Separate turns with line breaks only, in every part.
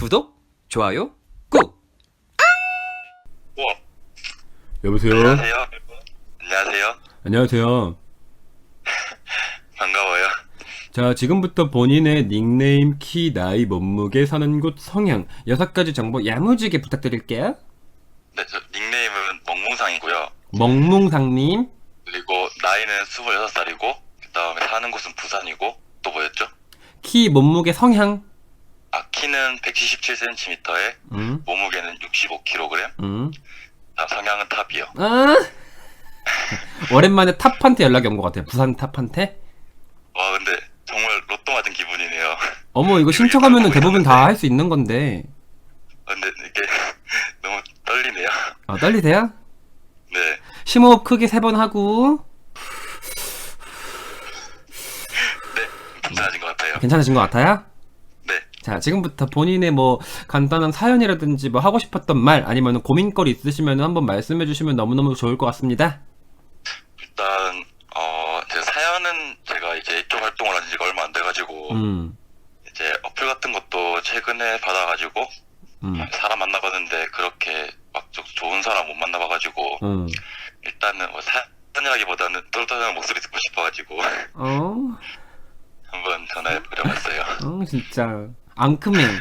구독, 좋아요, 꾹!
우와,
여보세요?
안녕하세요. 안녕하세요.
안녕하세요.
반가워요.
자, 지금부터 본인의 닉네임, 키, 나이, 몸무게, 사는 곳, 성향, 여섯 가지 정보 야무지게 부탁드릴게요.
네, 저 닉네임은 멍뭉상이고요.
멍뭉상님,
그리고 나이는 26살이고, 그 다음에 사는 곳은 부산이고, 또 뭐였죠?
키, 몸무게, 성향,
아, 키는 177cm에
음,
몸무게는 65kg,
음.
아, 성향은 탑이요.
아! 오랜만에 탑한테 연락이 온 것 같아요. 부산 탑한테.
와, 근데 정말 로또 맞은 기분이네요.
어머, 이거 신청하면은 대부분 다 할 수 있는 건데.
근데 이게 너무 떨리네요.
아, 떨리세요?
네,
심호흡 크게 세 번 하고.
괜찮아진 것 같아요.
괜찮으신 것 같아요?
네,
자, 지금부터 본인의 뭐 간단한 사연이라든지 뭐 하고 싶었던 말 아니면 고민거리 있으시면 한번 말씀해 주시면 너무너무 좋을 것 같습니다.
일단, 어, 제 사연은 제가 이제 이쪽 활동을 한 지가 얼마 안 돼가지고,
음,
이제 어플 같은 것도 최근에 받아가지고,
음,
사람 만나봤는데 그렇게 막좀 좋은 사람 못 만나봐가지고
음.
일단은 뭐 사연이라기보다는 똘똘한 목소리 듣고 싶어가지고
어,
한번 전화해 보려봤어요.
어, 진짜. 앙크맨.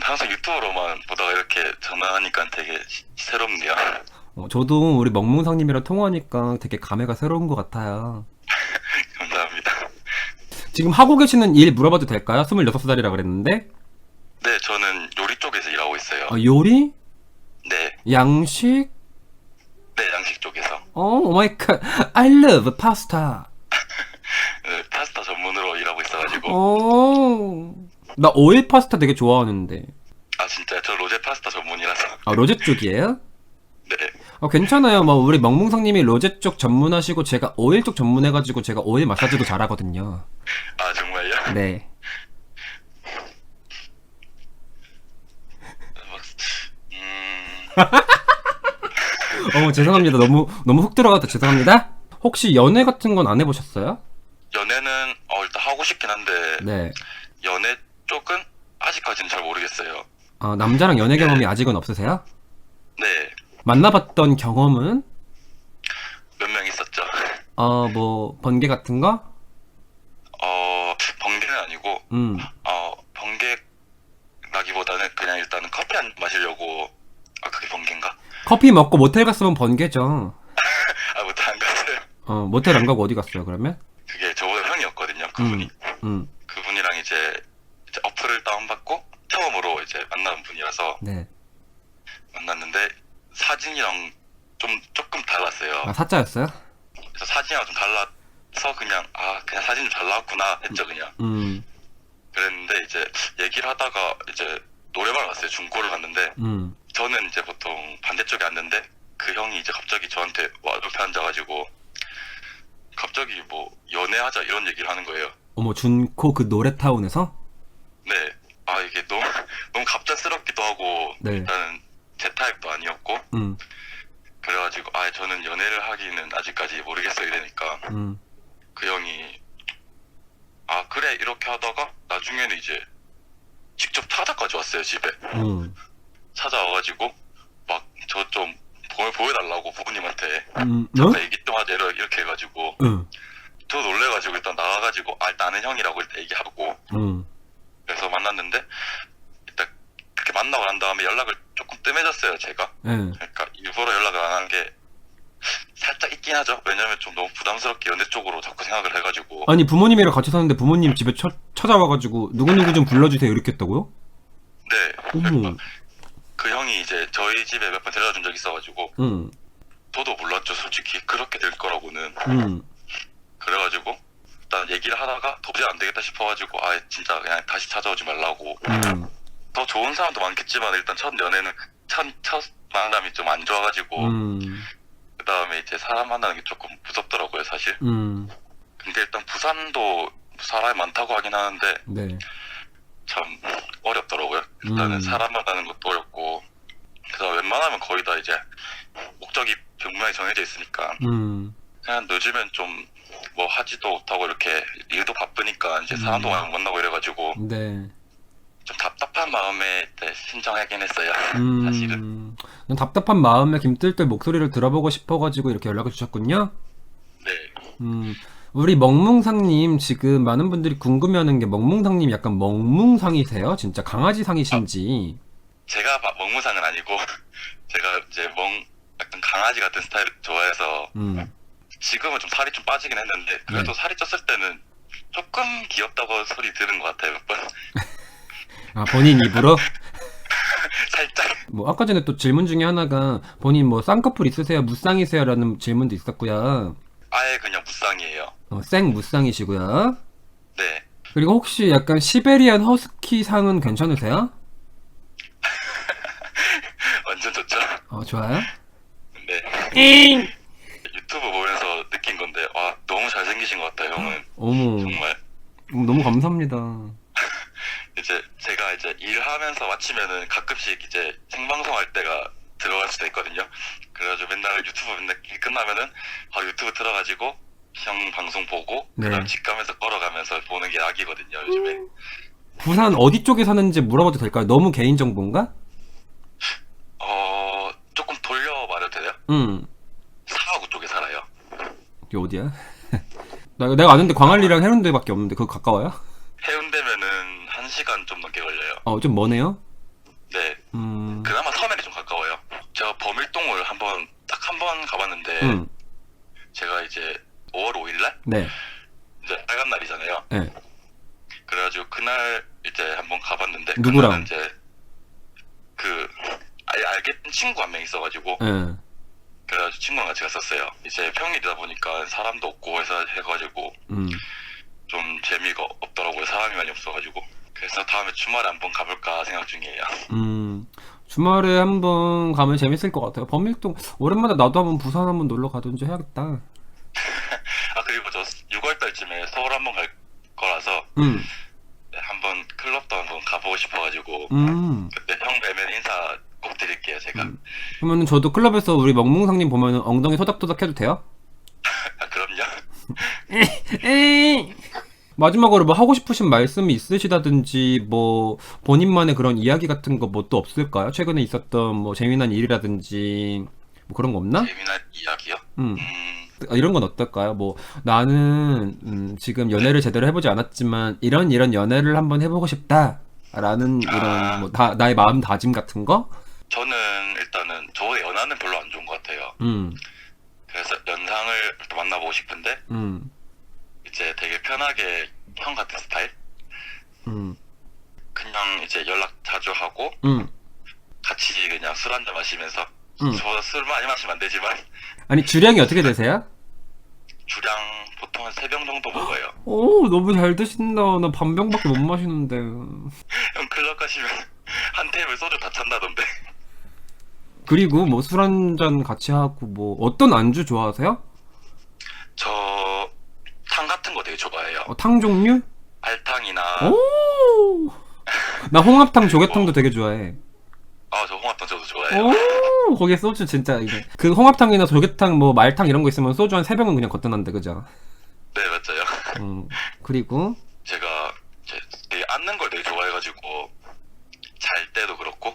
항상 유튜브로만 보다가 이렇게 전화하니까 되게 시- 새롭네요.
어, 저도 우리 멍뭉상님이랑 통화하니까 되게 감회가 새로운 것 같아요.
감사합니다.
지금 하고 계시는 일 물어봐도 될까요? 26살이라 그랬는데.
네, 저는 요리 쪽에서 일하고 있어요.
어, 요리?
네,
양식?
네 양식 쪽에서
어, 오 마이 갓. I love pasta.
네, 파스타 전문으로 일하고 있 어,
나 오일 파스타 되게 좋아하는데.
아 진짜 저 로제 파스타 전문이라서
아, 로제 쪽이에요?
네,
어, 괜찮아요. 뭐, 우리 멍뭉성님이 로제 쪽 전문하시고, 제가 오일 쪽 전문해가지고, 제가 오일 마사지도 잘하거든요.
아 정말요?
네.
음,
어머, 죄송합니다. 너무, 너무 훅 들어갔다. 죄송합니다. 혹시 연애 같은 건 안 해보셨어요?
싶긴 한데
네.
연애 쪽은 아직까지는 잘 모르겠어요.
아, 남자랑 연애 경험이 아직은 없으세요?
네,
만나봤던 경험은?
몇 명 있었죠.
어, 뭐, 번개 같은 거?
어, 번개는 아니고,
음.
어, 번개라기보다는 그냥 일단은 커피 한 잔 마시려고, 아, 그게 번개인가?
커피 먹고 모텔 갔으면 번개죠.
아, 못안 갔어요.
어, 모텔 안 가고 어디 갔어요, 그러면?
그분이.
음.
그분이랑 이제, 이제 어플을 다운받고, 처음으로 이제 만나는 분이라서
네.
만났는데, 사진이랑 좀, 조금 달랐어요.
아, 사짜였어요?
그래서 사진이랑 좀 달라서 그냥, 아, 그냥 사진 좀 잘 나왔구나 했죠, 그냥.
음.
그랬는데, 이제, 얘기를 하다가, 이제, 노래방을 갔어요. 중고를 갔는데,
음.
저는 이제 보통 반대쪽에 앉는데 그 형이 이제 갑자기 저한테 와 옆에 앉아가지고 갑자기 뭐 연애하자 이런 얘기를 하는 거예요.
어머, 준코 그 노래타운에서?
네. 아 이게 너무 너무 갑작스럽기도 하고
네.
일단은 제 타입도 아니었고
음.
그래가지고 아 저는 연애를 하기는 아직까지 모르겠어 이러니까
음.
그 형이 아 그래 이렇게 하다가 나중에는 이제 직접 찾아까지 왔어요 집에
음.
찾아와가지고 막 저 좀 보여달라고 부모님한테
음. 어?
잠깐 얘기 좀 하자 이러- 이렇게 해가지고
응.
저 놀래가지고 일단 나가가지고 아 나는 형이라고 일단 얘기하고
응.
그래서 만났는데 일단 그렇게 만나고 난 다음에 연락을 조금 뜸해졌어요 제가
응.
그러니까 일부러 연락을 안 한 게 살짝 있긴 하죠 왜냐면 좀 너무 부담스럽게 연애 쪽으로 자꾸 생각을 해가지고
아니, 부모님이랑 같이 사는데 부모님 집에 처, 찾아와가지고, 누구누구 좀 불러주세요. 이렇게 했다고요?
네
어머.
그 형이 이제 저희 집에 몇 번 데려다 준 적이 있어가지고
응.
저도 몰랐죠 솔직히 그렇게 될 거라고는
응.
그래가지고 일단 얘기를 하다가 도저히 안 되겠다 싶어가지고 아 진짜 그냥 다시 찾아오지 말라고
응.
더 좋은 사람도 많겠지만 일단 첫 연애는 첫, 첫 만남이 좀 안 좋아가지고
응.
그 다음에 이제 사람 만나는 게 조금 무섭더라고요 사실
응.
근데 일단 부산도 사람이 많다고 하긴 하는데
네.
참 어렵더라고요 일단은
음.
사람 만나는 것도 어렵고 웬만하면 거의 다 이제 목적이 분명히 정해져 있으니까
응.
그냥 늦으면 좀뭐 하지도 못하고 이렇게 일도 바쁘니까 이제 사람도
음.
많이 못 만나고 이래가지고
네.
좀 답답한 마음에 네, 신청하긴 했어요. 사실은.
음, 그냥 답답한 마음에 김뜰뜰 목소리를 들어보고 싶어가지고 이렇게 연락을 주셨군요.
네.
음, 우리 멍뭉상님 지금 많은 분들이 궁금해하는 게 멍뭉상님 약간 멍뭉상이세요? 진짜 강아지상이신지.
제가 바- 먹무상은 아니고 제가 이제 멍 약간 강아지 같은 스타일을 좋아해서
음,
지금은 좀 살이 좀 빠지긴 했는데 그래도
네.
살이 쪘을 때는 조금 귀엽다고 소리 들은 것 같아요 몇 번.
아 본인 입으로?
살짝
뭐 아까 전에 또 질문 중에 하나가 본인 뭐 쌍꺼풀 있으세요? 무쌍이세요? 라는 질문도 있었고요.
아예 그냥 무쌍이에요.
어, 생 무쌍이시고요.
네.
그리고 혹시 약간 시베리안 허스키 상은 괜찮으세요?
완전 좋죠.
어, 좋아요.
네. 유튜브 보면서 느낀 건데 와 너무 잘생기신 것 같아요 형은
어머,
정말
음, 너무 감사합니다.
이제 제가 이제 일하면서 마치면은 가끔씩 이제 생방송 할 때가 들어갈 수도 있거든요. 그래가지고 맨날 유튜브 맨날 일 끝나면은 바로 유튜브 들어가지고 형 방송 보고
네.
그다음 집 가면서 걸어가면서 보는 게 약이거든요 요즘에.
부산 어디 쪽에 사는지 물어봐도 될까요? 너무 개인 정보인가?
어 말해도 돼요?
응.
사하구 쪽에 살아요.
이게 어디야? 나, 내가 아는데 광안리랑 해운대밖에 없는데 그거 가까워요?
해운대면은 한 시간 좀 넘게 걸려요.
어, 좀 머네요?
네.
음,
그나마 섬에는 좀 가까워요. 제가 범일동을 한번 딱 한 번 가봤는데
음,
제가 이제 5월 5일날
네,
이제 빨간 날이잖아요.
네.
그래가지고 그날 이제 한번 가봤는데
누구랑?
그날은 이제 친구 한 명 있어가지고
예.
그래가지고 친구랑 같이 갔었어요. 이제 평일이다 보니까 사람도 없고 해서 해가지고
음.
좀 재미가 없더라고요. 사람이 많이 없어가지고 그래서 다음에 주말에 한번 가볼까 생각 중이에요.
음, 주말에 한번 가면 재밌을 것 같아요. 범일동, 오랜만에 나도 한번 부산 한번 놀러 가든지 해야겠다.
아 그리고 저 6월달쯤에 서울 한번 갈 거라서
음,
네, 한번 클럽도 한번 가보고 싶어가지고
음.
그때 형 뵈면 인사 꼭 드릴게요 제가.
음. 그러면은 저도 클럽에서 우리 멍뭉상님 보면은 엉덩이 토닥토닥 해도 돼요?
아 그럼요.
마지막으로 뭐 하고 싶으신 말씀이 있으시다든지 뭐 본인만의 그런 이야기 같은 거 뭐 또 없을까요? 최근에 있었던 뭐 재미난 일이라든지 뭐 그런 거 없나?
재미난 이야기요?
음.
음,
아, 이런 건 어떨까요? 뭐 나는 음, 지금 연애를 제대로 해보지 않았지만 이런 이런 연애를 한번 해보고 싶다라는 이런 뭐 다, 나의 마음 다짐 같은 거?
저는 일단은 저의 연하는 별로 안 좋은 것 같아요.
음,
그래서 연상을 만나보고 싶은데
음,
이제 되게 편하게 형 같은 스타일?
음,
그냥 이제 연락 자주 하고
음,
같이 그냥 술 한잔 마시면서
음.
저 술 많이 마시면 안 되지만
아니 주량이 어떻게 되세요?
주량 보통 한세병 정도 먹어요.
오 너무 잘 드신다. 나 반병밖에 못 마시는데.
형 클럽 가시면 한 테이블 소주 다 찬다던데.
그리고 뭐 술 한 잔 같이 하고 뭐 어떤 안주 좋아하세요?
저 탕 같은 거 되게 좋아해요.
어, 탕 종류?
알탕이나
오. 나 홍합탕, 조개탕도 되게 좋아해.
아 저 홍합탕 저도 좋아해요.
오. 거기에 소주 진짜 이게 그 홍합탕이나 조개탕 뭐 말탕 이런 거 있으면 소주 한 세 병은 그냥 걷어난대 그죠?
네 맞아요.
음. 그리고
제가 이제 되게 앉는 걸 되게 좋아해가지고 잘 때도 그렇고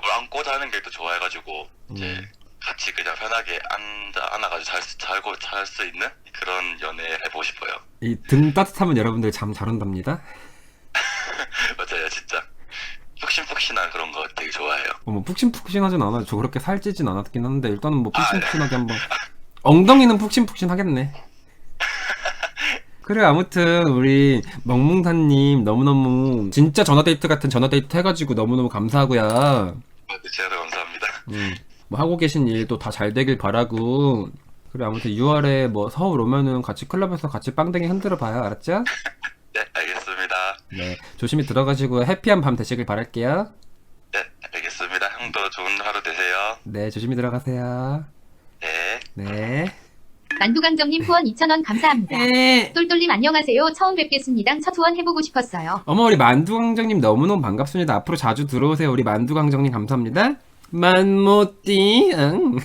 뭘 안고 자는 게 또 좋아해가지고 이제
음.
같이 그냥 편하게 앉아 안아가지고 잘 수- 잘고 잘 수 있는 그런 연애 해보고 싶어요.
이 등 따뜻하면 여러분들 잠 잘 온답니다.
맞아요 진짜 푹신푹신한 그런 거 되게 좋아해요.
어, 뭐 푹신푹신하진 않아요. 저 그렇게 살찌진 않았긴 한데 일단은 뭐 푹신푹신하게 한번 엉덩이는 푹신푹신하겠네. 그래 아무튼 우리 멍뭉사님 너무너무 진짜 전화데이트 같은 전화데이트 해가지고 너무너무 감사하고요.
네, 제가 더 감사합니다.
음, 뭐 하고 계신 일도 다 잘 되길 바라고. 그래 아무튼 6월에 뭐 서울 오면은 같이 클럽에서 같이 빵댕이 흔들어 봐요. 알았죠?
네 알겠습니다.
네 조심히 들어가시고 해피한 밤 되시길 바랄게요.
네 알겠습니다. 형도 좋은 하루 되세요.
네 조심히 들어가세요.
네.
네.
만두강정님 후원 2,000원 감사합니다. 똘똘님 안녕하세요. 처음 뵙겠습니다. 첫 후원 해보고 싶었어요.
어머 우리 만두강정님 너무너무 반갑습니다. 앞으로 자주 들어오세요. 우리 만두강정님 감사합니다. 만모띠 응.